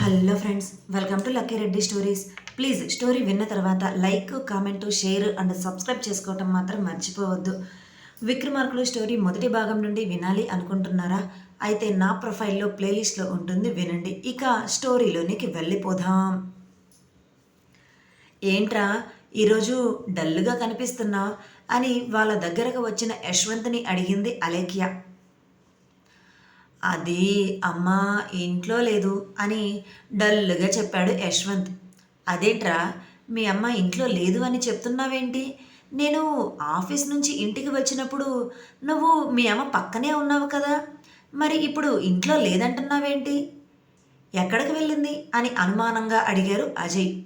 Hello friends welcome to Lucky Reddy stories. Please story విన్న తర్వాత like comment share and subscribe చేసుకోవటం మాత్రం మర్చిపోవద్దు. విక్రమార్కులు స్టోరీ మొదటి భాగం నుండి వినాలి అనుకుంటున్నారా? అయితే నా ప్రొఫైల్లో ప్లేలిస్ట్లో ఉంటుంది వినండి. ఇక స్టోరీలోనికి వెళ్ళిపోదాం. ఏంట్రా ఈరోజు డల్గా కనిపిస్తున్నా అని వాళ్ళ దగ్గరకు వచ్చిన యశ్వంత్ని అడిగింది అలేఖ్య. అది అమ్మా ఇంట్లో లేదు అని డల్గా చెప్పాడు యశ్వంత్. అదేంట్రా మీ అమ్మ ఇంట్లో లేదు అని చెప్తున్నావేంటి? నేను ఆఫీస్ నుంచి ఇంటికి వచ్చినప్పుడు నువ్వు మీ అమ్మ పక్కనే ఉన్నావు కదా మరి ఇప్పుడు ఇంట్లో లేదంటున్నావేంటి? ఎక్కడికి వెళ్ళింది? అని అనుమానంగా అడిగారు అజయ్.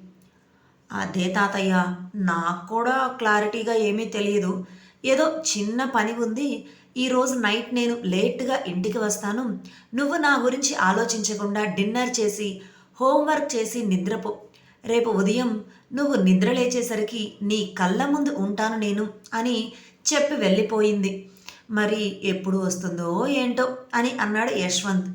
అదే తాతయ్య నాకు కూడా క్లారిటీగా ఏమీ తెలియదు. ఏదో చిన్న పని ఉంది ఈరోజు నైట్ నేను లేట్గా ఇంటికి వస్తాను. నువ్వు నా గురించి ఆలోచించకుండా డిన్నర్ చేసి హోంవర్క్ చేసి నిద్రపో. రేపు ఉదయం నువ్వు నిద్ర లేచేసరికి నీ కళ్ళ ముందు ఉంటాను నేను అని చెప్పి వెళ్ళిపోయింది. మరి ఎప్పుడు వస్తుందో ఏంటో అని అన్నాడు యశ్వంత్.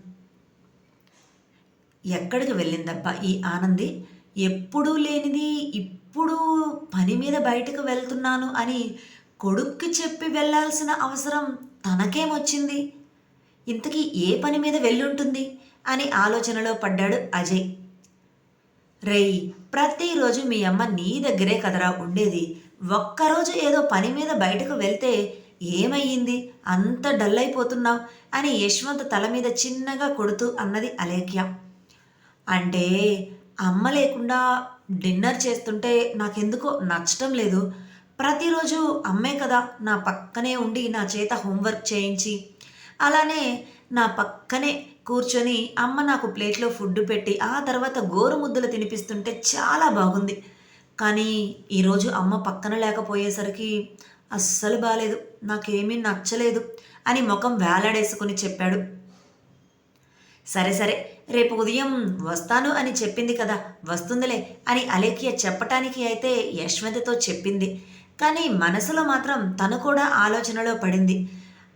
ఎక్కడికి వెళ్ళిందబ్బా ఈ ఆనంది? ఎప్పుడూ లేనిది ఇప్పుడు పని మీద బయటకు వెళ్తున్నాను అని కొడుక్కి చెప్పి వెళ్ళాల్సిన అవసరం తనకేమొచ్చింది? ఇంతకీ ఏ పని మీద వెళ్ళుంటుంది? అని ఆలోచనలో పడ్డాడు అజయ్. రేయ్ ప్రతిరోజు మీ అమ్మ నీ దగ్గరే కదరా ఉండేది. ఒక్కరోజు ఏదో పని మీద బయటకు వెళ్తే ఏమయ్యింది? అంత డల్ అయిపోతున్నావు అని యశ్వంత్ తల మీద చిన్నగా కొడుతూ అన్నది అలేఖ్య. అంటే అమ్మ లేకుండా డిన్నర్ చేస్తుంటే నాకెందుకో నచ్చటం లేదు. ప్రతిరోజు అమ్మే కదా నా పక్కనే ఉండి నా చేత హోంవర్క్ చేయించి. అలానే నా పక్కనే కూర్చొని అమ్మ నాకు ప్లేట్లో ఫుడ్ పెట్టి ఆ తర్వాత గోరు ముద్దలు తినిపిస్తుంటే చాలా బాగుంది. కానీ ఈరోజు అమ్మ పక్కన లేకపోయేసరికి అస్సలు బాగాలేదు నాకేమీ నచ్చలేదు అని ముఖం వేలాడేసుకుని చెప్పాడు. సరే సరే రేపు ఉదయం వస్తాను అని చెప్పింది కదా వస్తుందిలే అని అలేఖ్య చెప్పటానికి అయితే యశ్వంతతో చెప్పింది. కానీ మనసులో మాత్రం తను కూడా ఆలోచనలో పడింది.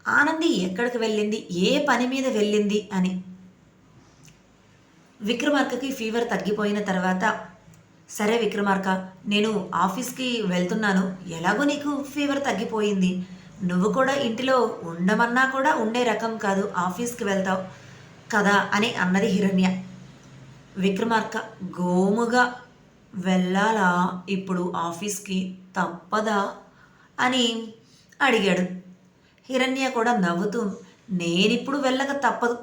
ఆనంది ఎక్కడికి వెళ్ళింది? ఏ పని మీద వెళ్ళింది? అని. విక్రమార్కకి ఫీవర్ తగ్గిపోయిన తర్వాత సరే విక్రమార్క నేను ఆఫీస్కి వెళ్తున్నాను. ఎలాగో నీకు ఫీవర్ తగ్గిపోయింది. నువ్వు కూడా ఇంటిలో ఉండమన్నా కూడా ఉండే రకం కాదు. ఆఫీస్కి వెళ్తావు కదా అని అన్నది హిరణ్య. విక్రమార్క గోముగా వెళ్ళాలా? ఇప్పుడు ఆఫీస్కి తప్పదా? అని అడిగాడు. హిరణ్య కూడా నవ్వుతూ నేనిప్పుడు వెళ్ళక తప్పదు.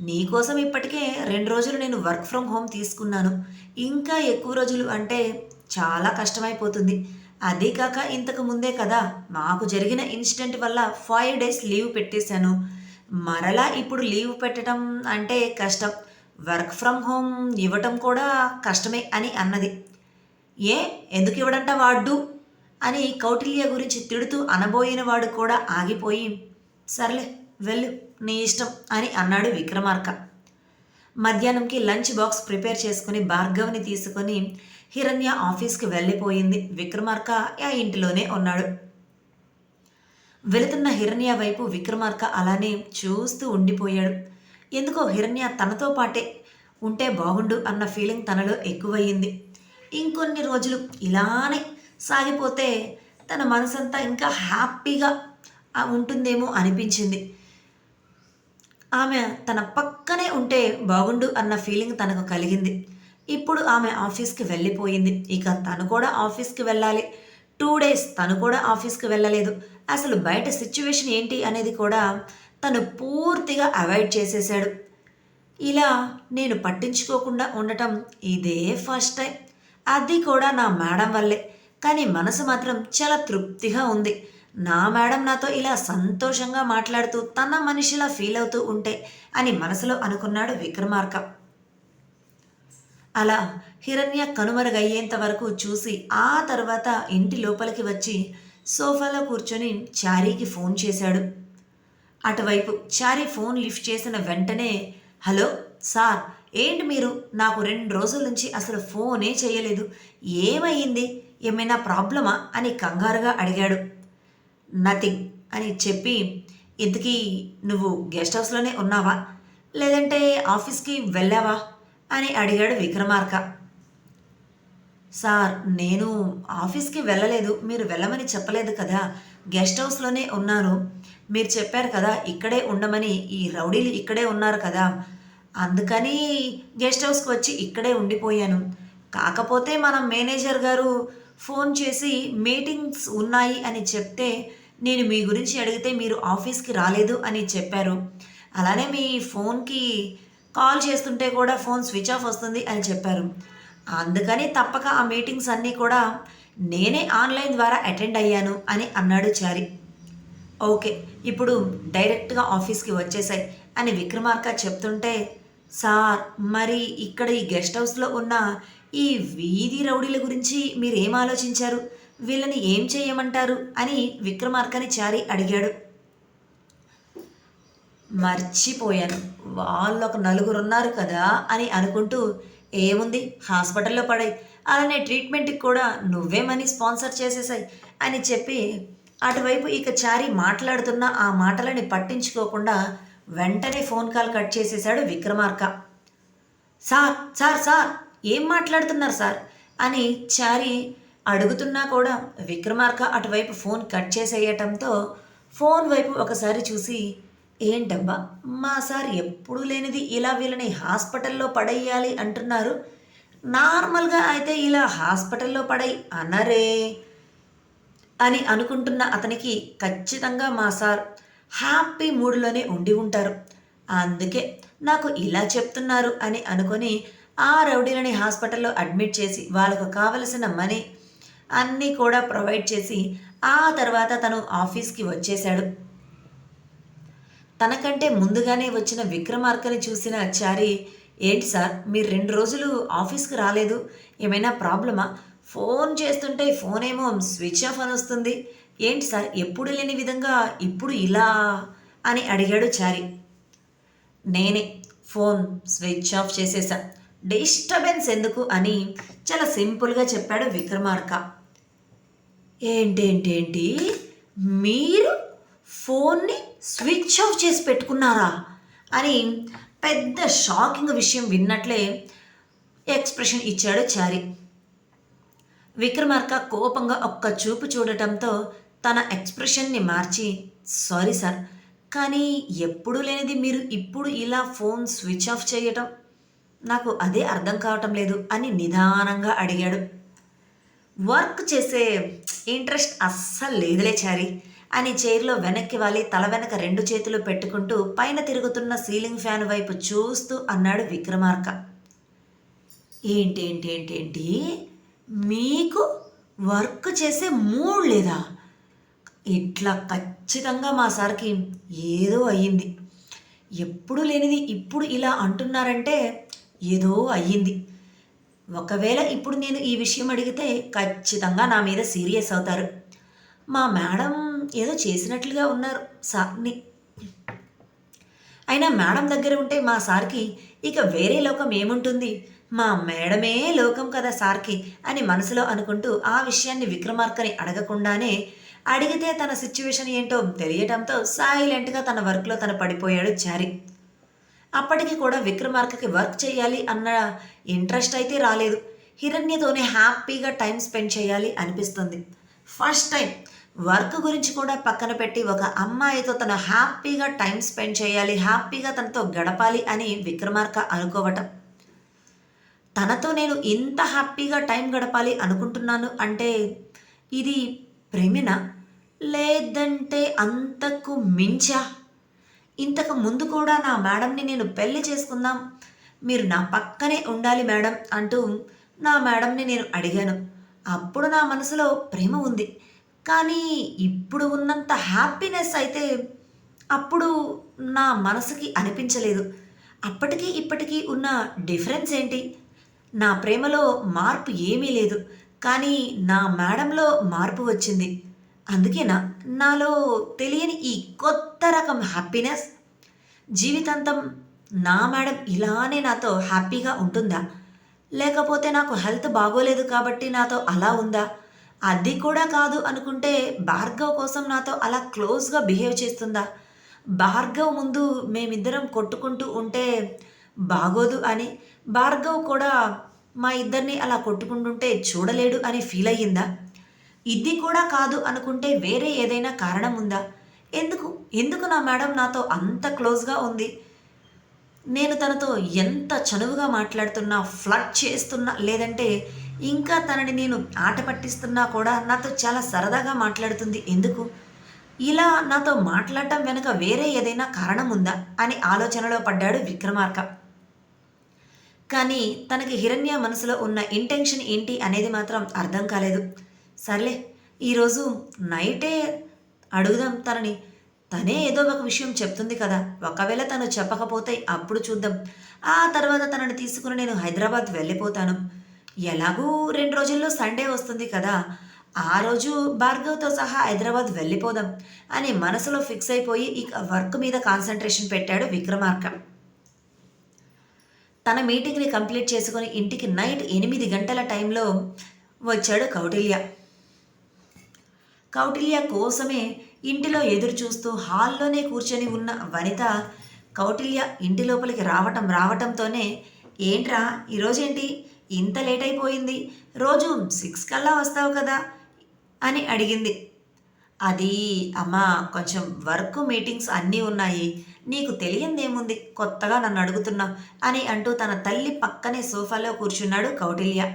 నీకోసం ఇప్పటికే రెండు రోజులు నేను వర్క్ ఫ్రమ్ హోమ్ తీసుకున్నాను. ఇంకా ఎక్కువ రోజులు అంటే చాలా కష్టమైపోతుంది. అదే కాక ఇంతకు ముందే కదా మాకు జరిగిన ఇన్సిడెంట్ వల్ల ఫైవ్ డేస్ లీవ్ పెట్టేశాను. మరలా ఇప్పుడు లీవ్ పెట్టడం అంటే కష్టం. వర్క్ ఫ్రమ్ హోమ్ ఇవ్వటం కూడా కష్టమే అని అన్నది. ఏ ఎందుకు ఇవ్వడంట వాడు అని కౌటిల్య గురించి తిడుతూ అనబోయిన వాడు కూడా ఆగిపోయి సర్లే వెళ్ళు నీ ఇష్టం అని అన్నాడు విక్రమార్క. మధ్యాహ్నంకి లంచ్ బాక్స్ ప్రిపేర్ చేసుకుని భార్గవ్ని తీసుకొని హిరణ్య ఆఫీస్కి వెళ్ళిపోయింది. విక్రమార్క ఆ ఇంటిలోనే ఉన్నాడు. వెళుతున్న హిరణ్య వైపు విక్రమార్క అలానే చూస్తూ ఉండిపోయాడు. ఎందుకో హిరణ్య తనతో పాటే ఉంటే బాగుండు అన్న ఫీలింగ్ తనలో ఎక్కువయ్యింది. ఇంకొన్ని రోజులు ఇలానే సాగిపోతే తన మనసంతా ఇంకా హ్యాపీగా ఉంటుందేమో అనిపించింది. ఆమె తన పక్కనే ఉంటే బాగుండు అన్న ఫీలింగ్ తనకు కలిగింది. ఇప్పుడు ఆమె ఆఫీస్కి వెళ్ళిపోయింది. ఇక తను కూడా ఆఫీస్కి వెళ్ళాలి. టూ డేస్ తను కూడా ఆఫీస్కి వెళ్ళలేదు. అసలు బయట సిచ్యువేషన్ ఏంటి అనేది కూడా తను పూర్తిగా అవాయిడ్ చేసేసాడు ఇలా నేను పట్టించుకోకుండా ఉండటం ఇదే ఫస్ట్ టైం. అది కూడా నా మేడం వల్లే. కానీ మనసు మాత్రం చాలా తృప్తిగా ఉంది. నా మేడం నాతో ఇలా సంతోషంగా మాట్లాడుతూ తన మనిషిలా ఫీల్ అవుతూ ఉంటే అని మనసులో అనుకున్నాడు విక్రమార్క. అలా హిరణ్య కనుమరుగయ్యేంత వరకు చూసి ఆ తర్వాత ఇంటి లోపలికి వచ్చి సోఫాలో కూర్చొని చారీకి ఫోన్ చేశాడు. అటువైపు చారి ఫోన్ లిఫ్ట్ చేసిన వెంటనే హలో సార్ ఏంటి మీరు? నాకు రెండు రోజుల నుంచి అసలు ఫోనే చేయలేదు. ఏమయ్యింది ఏమైనా ప్రాబ్లమా? అని కంగారుగా అడిగాడు. నథింగ్ అని చెప్పి ఇంతకీ నువ్వు గెస్ట్ హౌస్లోనే ఉన్నావా? లేదంటే ఆఫీస్కి వెళ్ళావా? అని అడిగాడు విక్రమార్క. సార్ నేను ఆఫీస్కి వెళ్ళలేదు. మీరు వెళ్ళమని చెప్పలేదు కదా. గెస్ట్ హౌస్లోనే ఉన్నాను మీరు చెప్పారు కదా ఇక్కడే ఉండమని. ఈ రౌడీలు ఇక్కడే ఉన్నారు కదా. అందుకని గెస్ట్ హౌస్కి వచ్చి ఇక్కడే ఉండిపోయాను. కాకపోతే మన మేనేజర్ గారు ఫోన్ చేసి మీటింగ్స్ ఉన్నాయి అని చెప్తే నేను మీ గురించి అడిగితే మీరు ఆఫీస్కి రాలేదు అని చెప్పారు. అలానే మీ ఫోన్కి కాల్ చేస్తుంటే కూడా ఫోన్ స్విచ్ ఆఫ్ వస్తుంది అని చెప్పారు. అందుకని తప్పక ఆ మీటింగ్స్ అన్నీ కూడా నేనే ఆన్లైన్ ద్వారా అటెండ్ అయ్యాను అని అన్నాడు చారి. ఓకే ఇప్పుడు డైరెక్ట్గా ఆఫీస్కి వచ్చేసాయి అని విక్రమార్క చెప్తుంటే సార్ మరి ఇక్కడ ఈ గెస్ట్ హౌస్లో ఉన్న ఈ వీధి రౌడీల గురించి మీరేం ఆలోచించారు వీళ్ళని ఏం చేయమంటారు? అని విక్రమార్కని చారి అడిగాడు. మర్చిపోయాను. వాళ్ళు ఒక నలుగురు ఉన్నారు కదా అని అనుకుంటూ ఏముంది? హాస్పిటల్లో పడాయి. అలానే ట్రీట్మెంట్కి కూడా నువ్వే మనీ స్పాన్సర్ చేసేసాయి అని చెప్పి అటువైపు ఇక చారి మాట్లాడుతున్న ఆ మాటలని పట్టించుకోకుండా వెంటనే ఫోన్ కాల్ కట్ చేసేశాడు విక్రమార్క. సార్ సార్ సార్ ఏం మాట్లాడుతున్నారు సార్? అని చారి అడుగుతున్నా కూడా విక్రమార్క అటువైపు ఫోన్ కట్ చేసేయటంతో ఫోన్ వైపు ఒకసారి చూసి ఏంటబ్బా మా సార్ ఎప్పుడూ లేనిది ఇలా వీళ్ళని హాస్పిటల్లో పడేయాలి అంటున్నారు. నార్మల్గా అయితే ఇలా హాస్పిటల్లో పడై అనరే అని అనుకుంటున్న అతనికి ఖచ్చితంగా మా సార్ హ్యాపీ మూడ్లోనే ఉండి ఉంటారు. అందుకే నాకు ఇలా చెప్తున్నారు అని అనుకొని ఆ రౌడీలని హాస్పిటల్లో అడ్మిట్ చేసి వాళ్ళకు కావలసిన మనీ అన్నీ కూడా ప్రొవైడ్ చేసి ఆ తర్వాత తను ఆఫీస్కి వచ్చేశాడు. తనకంటే ముందుగానే వచ్చిన విక్రమార్కని చూసిన చారి ఏంటి సార్ మీరు రెండు రోజులు ఆఫీస్కి రాలేదు? ఏమైనా ప్రాబ్లమా? ఫోన్ చేస్తుంటే ఫోన్ ఏమో స్విచ్ ఆఫ్ అని వస్తుంది. ఏంటి సార్ ఎప్పుడు లేని విధంగా ఇప్పుడు ఇలా అని అడిగాడు చారి. నేనే ఫోన్ స్విచ్ ఆఫ్ చేసేసా. డిస్టర్బెన్స్ ఎందుకు అని చాలా సింపుల్గా చెప్పాడు విక్రమార్క. ఏంటేంటేంటి మీరు ఫోన్ని స్విచ్ ఆఫ్ చేసి పెట్టుకున్నారా? అని పెద్ద షాకింగ్ విషయం విన్నట్లే ఎక్స్ప్రెషన్ ఇచ్చాడు చారి. విక్రమార్క కోపంగా ఒక్క చూపు చూడటంతో తన ఎక్స్ప్రెషన్ని మార్చి సారీ సార్ కానీ ఎప్పుడు లేనిది మీరు ఇప్పుడు ఇలా ఫోన్ స్విచ్ ఆఫ్ చేయటం నాకు అదే అర్థం కావటం లేదు అని నిదానంగా అడిగాడు. వర్క్ చేసే ఇంట్రెస్ట్ అస్సలు లేదులే చారి. అని చైర్లో వెనక్కి వాలి తల వెనక రెండు చేతులు పెట్టుకుంటూ పైన తిరుగుతున్న సీలింగ్ ఫ్యాన్ వైపు చూస్తూ అన్నాడు విక్రమార్క. ఏంటేంటేంటేంటి మీకు వర్క్ చేసే మూడ్ లేదా? ఇట్లా ఖచ్చితంగా మా సార్కి ఏదో అయ్యింది. ఎప్పుడు లేనిది ఇప్పుడు ఇలా అంటున్నారంటే ఏదో అయ్యింది. ఒకవేళ ఇప్పుడు నేను ఈ విషయం అడిగితే ఖచ్చితంగా నా మీద సీరియస్ అవుతారు. మా మేడం ఏదో చేసినట్లుగా ఉన్నారు సార్ని. అయినా మేడం దగ్గర ఉంటే మా సార్కి ఇక వేరే లోకం ఏముంటుంది? మా మేడమే లోకం కదా సార్కి అని మనసులో అనుకుంటూ ఆ విషయాన్ని విక్రమార్కని అడగకుండానే అడిగితే తన సిచ్యువేషన్ ఏంటో తెలియటంతో సైలెంట్గా తన వర్క్లో తను పడిపోయాడు చారి. అప్పటికి కూడా విక్రమార్కకి వర్క్ చేయాలి అన్న ఇంట్రెస్ట్ అయితే రాలేదు. హిరణ్యతోనే హ్యాపీగా టైం స్పెండ్ చేయాలి అనిపిస్తుంది. ఫస్ట్ టైం వర్క్ గురించి కూడా పక్కన పెట్టి ఒక అమ్మాయితో తను హ్యాపీగా టైం స్పెండ్ చేయాలి హ్యాపీగా తనతో గడపాలి అని విక్రమార్క అనుకోవటం. తనతో నేను ఇంత హ్యాపీగా టైం గడపాలి అనుకుంటున్నాను అంటే ఇది ప్రేమిన? లేదంటే అంతకు మించా? ఇంతకు ముందు కూడా నా మేడంని నేను పెళ్ళి చేసుకుందాం మీరు నా పక్కనే ఉండాలి మేడం అంటూ నా మేడంని నేను అడిగాను. అప్పుడు నా మనసులో ప్రేమ ఉంది. కానీ ఇప్పుడు ఉన్నంత హ్యాపీనెస్ అయితే అప్పుడు నా మనసుకి అనిపించలేదు. అప్పటికీ ఇప్పటికీ ఉన్న డిఫరెన్స్ ఏంటి? నా ప్రేమలో మార్పు ఏమీ లేదు. కానీ నా మేడంలో మార్పు వచ్చింది. అందుకేనా? నాలో తెలియని ఈ కొత్త రకం హ్యాపీనెస్ జీవితాంతం నా మేడం ఇలానే నాతో హ్యాపీగా ఉంటుందా? లేకపోతే నాకు హెల్త్ బాగోలేదు కాబట్టి నాతో అలా ఉందా? అది కూడా కాదు అనుకుంటే భార్గవ్ కోసం నాతో అలా క్లోజ్గా బిహేవ్ చేస్తుందా? భార్గవ్ ముందు మేమిద్దరం కొట్టుకుంటూ ఉంటే బాగోదు అని భార్గవ్ కూడా మా ఇద్దరిని అలా కొట్టుకుంటుంటే చూడలేడు అని ఫీల్ అయ్యిందా? ఇది కూడా కాదు అనుకుంటే వేరే ఏదైనా కారణం ఉందా? ఎందుకు? ఎందుకు నా మేడం నాతో అంత క్లోజ్గా ఉంది? నేను తనతో ఎంత చనువుగా మాట్లాడుతున్నా ఫ్లడ్ చేస్తున్నా లేదంటే ఇంకా తనని నేను ఆట పట్టిస్తున్నా కూడా నాతో చాలా సరదాగా మాట్లాడుతుంది. ఎందుకు? ఇలా నాతో మాట్లాడటం వెనుక వేరే ఏదైనా కారణం ఉందా? అని ఆలోచనలో పడ్డాడు విక్రమార్క. కానీ తనకి హిరణ్య మనసులో ఉన్న ఇంటెన్షన్ ఏంటి అనేది మాత్రం అర్థం కాలేదు. సర్లే ఈరోజు నైటే అడుగుదాం తనని. తనే ఏదో ఒక విషయం చెప్తుంది కదా. ఒకవేళ తను చెప్పకపోతే అప్పుడు చూద్దాం. ఆ తర్వాత తనని తీసుకుని నేను హైదరాబాద్ వెళ్ళిపోతాను. ఎలాగూ రెండు రోజుల్లో సండే వస్తుంది కదా. ఆ రోజు భార్గవ్తో సహా హైదరాబాద్ వెళ్ళిపోదాం అని మనసులో ఫిక్స్ అయిపోయి ఇక వర్క్ మీద కాన్సన్ట్రేషన్ పెట్టాడు విక్రమార్క. తన మీటింగ్ని కంప్లీట్ చేసుకుని ఇంటికి నైట్ ఎనిమిది గంటల టైంలో వచ్చాడు కౌటిల్య. కౌటిల్య కోసమే ఇంటిలో ఎదురు చూస్తూ హాల్లోనే కూర్చొని ఉన్న వనిత కౌటిల్య ఇంటి లోపలికి రావటం రావటంతోనే ఏంట్రా ఈరోజేంటి? ఇంత లేట్ అయిపోయింది రోజు సిక్స్ కల్లా వస్తావు కదా? అని అడిగింది. అది అమ్మా కొంచెం వర్క్ మీటింగ్స్ అన్నీ ఉన్నాయి. నీకు తెలియందేముంది? కొత్తగా నన్ను అడుగుతున్నావు అని అంటూ తన తల్లి పక్కనే సోఫాలో కూర్చున్నాడు కౌటిల్య.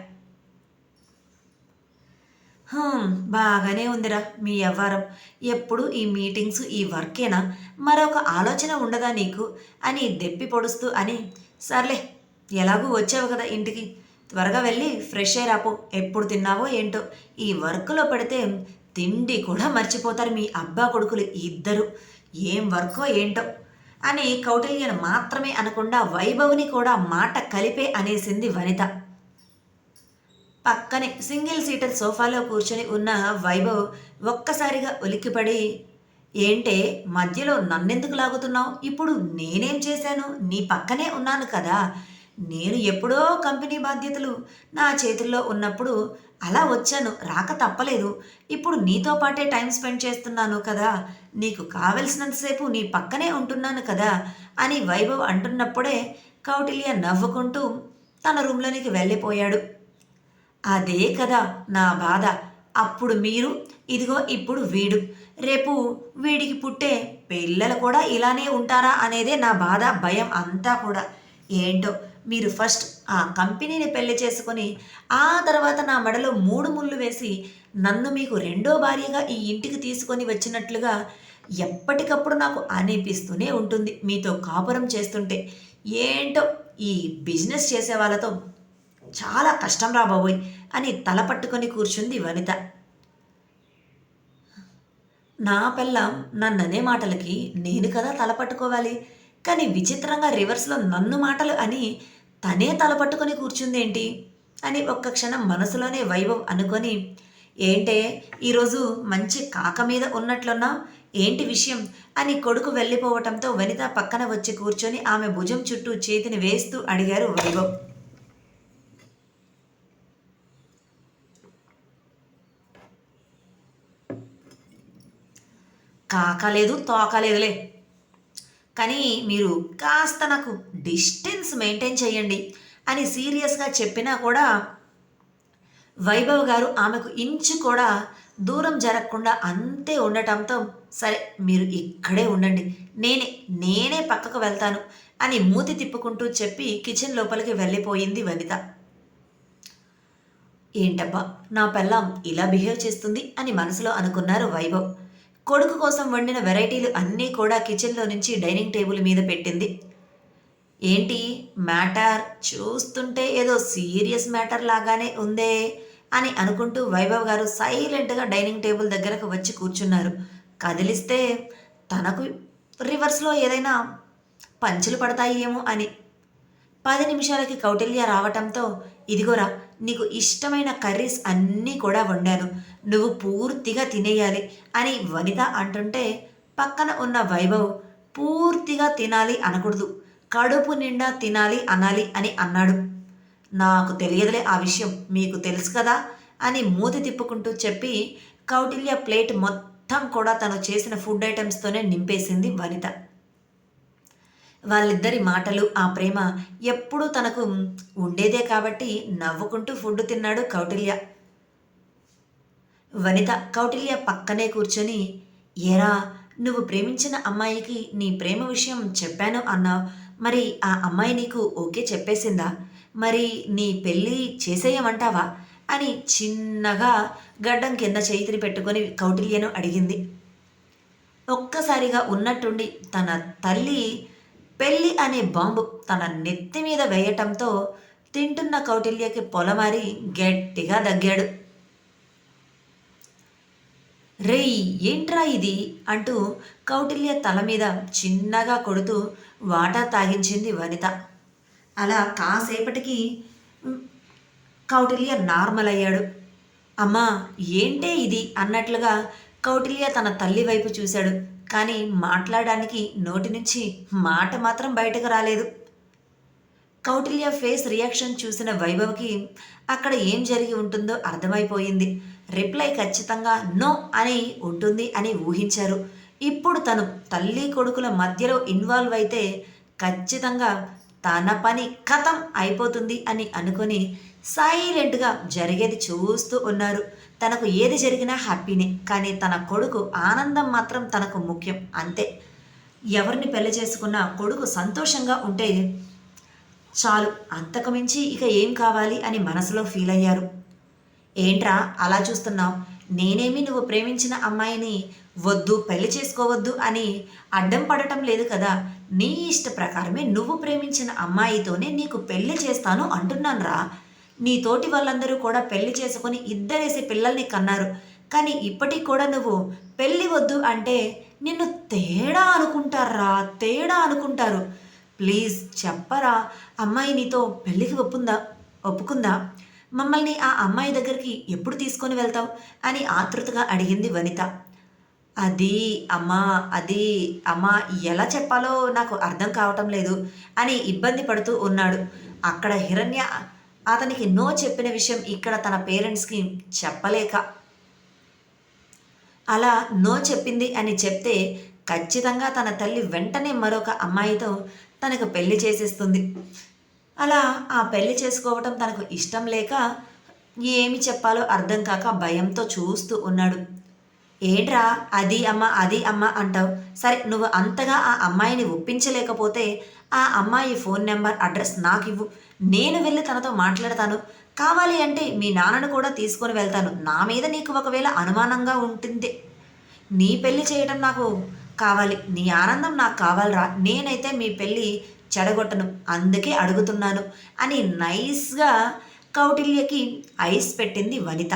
బాగానే ఉందిరా మీ వ్యవహారం. ఎప్పుడు ఈ మీటింగ్స్ ఈ వర్కేనా? మరొక ఆలోచన ఉండదా నీకు? అని దెప్పి పొడుస్తూ అని సర్లే ఎలాగూ వచ్చావు కదా ఇంటికి. త్వరగా వెళ్ళి ఫ్రెష్ అయ్యి ఎప్పుడు తిన్నావో ఏంటో. ఈ వర్క్లో పెడితే తిండి కూడా మర్చిపోతారు మీ అబ్బా కొడుకులు ఇద్దరు. ఏం వర్కో ఏంటో. అని కౌటిల్యను మాత్రమే అనకుండా వైభవ్ని కూడా మాట కలిపే అనేసింది వనిత. పక్కనే సింగిల్ సీటర్ సోఫాలో కూర్చొని ఉన్న వైభవ్ ఒక్కసారిగా ఉలిక్కిపడి ఏంటే మధ్యలో నన్నెందుకు లాగుతున్నావు? ఇప్పుడు నేనేం చేశాను? నీ పక్కనే ఉన్నాను కదా. నేను ఎప్పుడో కంపెనీ బాధ్యతలు నా చేతుల్లో ఉన్నప్పుడు అలా వచ్చాను రాక తప్పలేదు. ఇప్పుడు నీతో పాటే టైం స్పెండ్ చేస్తున్నాను కదా నీకు కావలసినంతసేపు నీ పక్కనే ఉంటున్నాను కదా అని వైభవ్ అంటున్నప్పుడే కౌటిల్య నవ్వుకుంటూ తన రూమ్లోనికి వెళ్ళిపోయాడు. అదే కదా నా బాధ అప్పుడు మీరు ఇదిగో ఇప్పుడు వీడు. రేపు వీడికి పుట్టే పిల్లలు కూడా ఇలానే ఉంటారా అనేదే నా బాధ భయం అంతా కూడా. ఏంటో మీరు ఫస్ట్ ఆ కంపెనీని పెళ్ళి చేసుకొని ఆ తర్వాత నా మెడలో మూడు ముళ్ళు వేసి నన్ను మీకు రెండో భార్యగా ఈ ఇంటికి తీసుకొని వచ్చినట్లుగా ఎప్పటికప్పుడు నాకు అనిపిస్తూనే ఉంటుంది. మీతో కాపురం చేస్తుంటే ఏంటో ఈ బిజినెస్ చేసే వాళ్ళతో చాలా కష్టం రాబోయ్ అని తల పట్టుకొని కూర్చుంది వనిత. నా పెళ్ళం నన్ననే మాటలకి నేను కదా తల పట్టుకోవాలి? కానీ విచిత్రంగా రివర్స్లో నన్ను మాటలు అని తనే తలపట్టుకొని కూర్చుందేంటి? అని ఒక్క క్షణం మనసులోనే వైభవ్ అనుకొని ఏంటే ఈరోజు మంచి కాక మీద ఉన్నట్లున్నా? ఏంటి విషయం? అని కొడుకు వెళ్ళిపోవటంతో వనిత పక్కన వచ్చి కూర్చొని ఆమె భుజం చుట్టూ చేతిని వేస్తూ అడిగారు వైభవ్. కాకలేదు తోకలేదులే కానీ మీరు కాస్త నాకు డిస్టెన్స్ మెయింటైన్ చేయండి అని సీరియస్గా చెప్పినా కూడా వైభవ్ గారు ఆమెకు ఇంచు కూడా దూరం జరగకుండా అంతే ఉండటంతో సరే మీరు ఇక్కడే ఉండండి. నేనే నేనే పక్కకు వెళ్తాను అని మూతి తిప్పుకుంటూ చెప్పి కిచెన్ లోపలికి వెళ్ళిపోయింది వనిత. ఏంటబ్బా నా పెళ్ళాం ఇలా బిహేవ్ చేస్తుంది అని మనసులో అనుకున్నారు వైభవ్. కొడుకు కోసం వండిన వెరైటీలు అన్నీ కూడా కిచెన్లో నుంచి డైనింగ్ టేబుల్ మీద పెట్టింది. ఏంటి? మ్యాటర్? చూస్తుంటే ఏదో సీరియస్ మ్యాటర్ లాగానే ఉందే అని అనుకుంటూ వైభవ్ గారు సైలెంట్గా డైనింగ్ టేబుల్ దగ్గరకు వచ్చి కూర్చున్నారు. కదిలిస్తే తనకు రివర్స్లో ఏదైనా పంచులు పడతాయి ఏమో అని. పది నిమిషాలకి కౌటిల్య రావటంతో ఇదిగోరా నీకు ఇష్టమైన కర్రీస్ అన్నీ కూడా వండాను. నువ్వు పూర్తిగా తినేయాలి అని వనిత అంటుంటే పక్కన ఉన్న వైభవ్ పూర్తిగా తినాలి అనకూడదు కడుపు నిండా తినాలి అనాలి అని అన్నాడు. నాకు తెలియదులే ఆ విషయం మీకు తెలుసు కదా అని మూతి తిప్పుకుంటూ చెప్పి కౌటిల్య ప్లేట్ మొత్తం కూడా తను చేసిన ఫుడ్ ఐటమ్స్తోనే నింపేసింది వనిత. వాళ్ళిద్దరి మాటలు ఆ ప్రేమ ఎప్పుడూ తనకు ఉండేదే కాబట్టి నవ్వుకుంటూ ఫుడ్ తిన్నాడు కౌటిల్య. వనిత కౌటిల్య పక్కనే కూర్చొని ఏరా నువ్వు ప్రేమించిన అమ్మాయికి నీ ప్రేమ విషయం చెప్పాను అన్నావు. మరి ఆ అమ్మాయి నీకు ఓకే చెప్పేసిందా? మరి నీ పెళ్ళి చేసేయమంటావా? అని చిన్నగా గడ్డం కింద చేతిని పెట్టుకొని కౌటిల్యను అడిగింది. ఒక్కసారిగా ఉన్నట్టుండి తన తల్లి పెళ్ళి అనే బాంబు తన నెత్తి మీద వేయటంతో తింటున్న కౌటిల్యకి పొలమారి గట్టిగా దగ్గాడు. రేయ్ ఏంట్రా ఇది? అంటూ కౌటిల్య తల మీద చిన్నగా కొడుతూ వాటా తాగించింది వనిత. అలా కాసేపటికి కౌటిల్య నార్మల్ అయ్యాడు. అమ్మా ఏంటే ఇది? అన్నట్లుగా కౌటిల్య తన తల్లి వైపు చూశాడు. కానీ మాట్లాడడానికి నోటి నుంచి మాట మాత్రం బయటకు రాలేదు. కౌటిల్య ఫేస్ రియాక్షన్ చూసిన వైభవ్కి అక్కడ ఏం జరిగి ఉంటుందో అర్థమైపోయింది. రిప్లై ఖచ్చితంగా నో అని ఉంటుంది అని ఊహించారు. ఇప్పుడు తను తల్లి కొడుకుల మధ్యలో ఇన్వాల్వ్ అయితే ఖచ్చితంగా తన పని కథం అయిపోతుంది అని అనుకొని సైలెంట్గా జరిగేది చూస్తూ ఉన్నారు. తనకు ఏది జరిగినా హ్యాపీనే కానీ తన కొడుకు ఆనందం మాత్రం తనకు ముఖ్యం అంతే. ఎవరిని పెళ్ళి చేసుకున్నా కొడుకు సంతోషంగా ఉంటే చాలు అంతకు మించి ఇక ఏం కావాలి అని మనసులో ఫీల్ అయ్యారు. ఏంట్రా అలా చూస్తున్నావు? నేనేమి నువ్వు ప్రేమించిన అమ్మాయిని వద్దు పెళ్ళి చేసుకోవద్దు అని అడ్డం పడటం లేదు కదా. నీ ఇష్ట ప్రకారమే నువ్వు ప్రేమించిన అమ్మాయితోనే నీకు పెళ్ళి చేస్తాను అంటున్నానురా. నీ తోటి వాళ్ళందరూ కూడా పెళ్ళి చేసుకొని ఇద్దరేసి పిల్లల్ని కన్నారు. కానీ ఇప్పటికి కూడా నువ్వు పెళ్ళి వద్దు అంటే నిన్ను తేడా అనుకుంటారా తేడా అనుకుంటారు. ప్లీజ్ చెప్పరా అమ్మాయి నీతో పెళ్ళికి ఒప్పుందా? ఒప్పుకుందా? మమ్మల్ని ఆ అమ్మాయి దగ్గరికి ఎప్పుడు తీసుకొని వెళ్తావు? అని ఆతృతగా అడిగింది వనిత. అది అమ్మా అది అమ్మా ఎలా చెప్పాలో నాకు అర్థం కావటం లేదు అని ఇబ్బంది పడుతూ ఉన్నాడు. అక్కడ హిరణ్య అతనికి నో చెప్పిన విషయం ఇక్కడ తన పేరెంట్స్కి చెప్పలేక. అలా నో చెప్పింది అని చెప్తే ఖచ్చితంగా తన తల్లి వెంటనే మరొక అమ్మాయితో తనకు పెళ్ళి చేసేస్తుంది. అలా ఆ పెళ్ళి చేసుకోవటం తనకు ఇష్టం లేక ఏమి చెప్పాలో అర్థం కాక భయంతో చూస్తూ ఉన్నాడు. ఏంట్రా? అది అమ్మ అది అమ్మ అంటావు. సరే నువ్వు అంతగా ఆ అమ్మాయిని ఒప్పించలేకపోతే ఆ అమ్మాయి ఫోన్ నెంబర్ అడ్రస్ నాకు ఇవ్వు నేను వెళ్ళి తనతో మాట్లాడతాను. కావాలి అంటే మీ నాన్నను కూడా తీసుకొని వెళ్తాను. నా మీద నీకు ఒకవేళ అనుమానంగా ఉంటుంది. నీ పెళ్ళి చేయడం నాకు కావాలి. నీ ఆనందం నాకు కావాలిరా. నేనైతే మీ పెళ్ళి చెడగొట్టను అందుకే అడుగుతున్నాను అని నైస్గా కౌటిల్యకి ఐస్ పెట్టింది వనిత.